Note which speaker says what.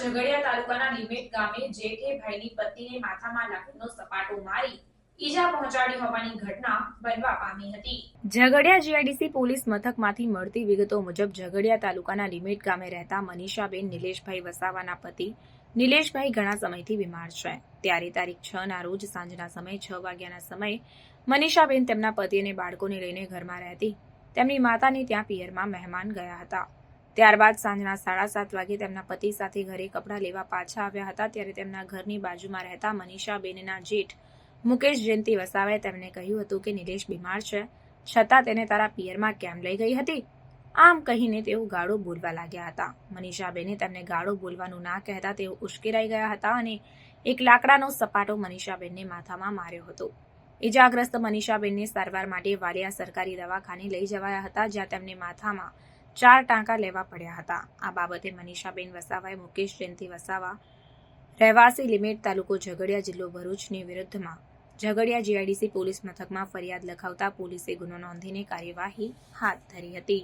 Speaker 1: ઝઘડિયા તાલુકાના નિમેટ ગામે જે ભાઈની પત્નીને માથામાં લાકડીનો સપાટો મારી મળતી વિગતો મુજબ ઝઘડિયા તાલુકાના લિમિટ ગામે રહેતા મનીષાબેન નિલેશભાઈ વસાવાના પતિ નિલેશભાઈ ઘણા સમયથી બીમાર છે. ત્યારે તારીખ છ રોજ સાંજના સમયે છ વાગ્યાના સમયે મનીષાબેન તેમના પતિ અને બાળકોને લઈને ઘરમાં રહેતી તેમની માતાની ત્યાં પિયરમાં મહેમાન ગયા હતા. ત્યારબાદ સાંજના સાડા સાત વાગે તેમના પતિ સાથે ઘરે કપડાં લેવા પાછા આવ્યા હતા. ત્યારે તેમના ઘરની બાજુમાં રહેતા મનીષાબેનના જેઠ મુકેશ જયંતિ વસાવાએ તેમને કહ્યું હતું કે, નિલેશ બીમાર છે. છતાં તેને તારા પિયરમાં કેમ લઈ ગઈ હતી? આમ કહીને તેઓ ગાળો બોલવા લાગ્યા હતા. મનીષાબેને તેમને ગાળો બોલવાનું ના કહેતા તેઓ ઉશ્કેરાઈ ગયા હતા અને એક લાકડાનો સપાટો મનીષાબેનને માથામાં માર્યો હતો. ઇજાગ્રસ્ત મનીષાબેનને સારવાર માટે વાલિયા સરકારી દવાખાને લઈ જવાયા હતા, જ્યાં તેમને માથામાં ચાર ટાંકા લેવા પડ્યા હતા. આ બાબતે મનીષાબેન વસાવાએ મુકેશ જયંતિ વસાવા, રહેવાસી લિમિટ તાલુકો ઝઘડિયા જિલ્લો ભરૂચની વિરુદ્ધમાં ઝઘડિયા જીઆઈડીસી પોલીસ મથકમાં ફરિયાદ લખાવતા પોલીસે ગુનો નોંધીને કાર્યવાહી હાથ ધરી હતી.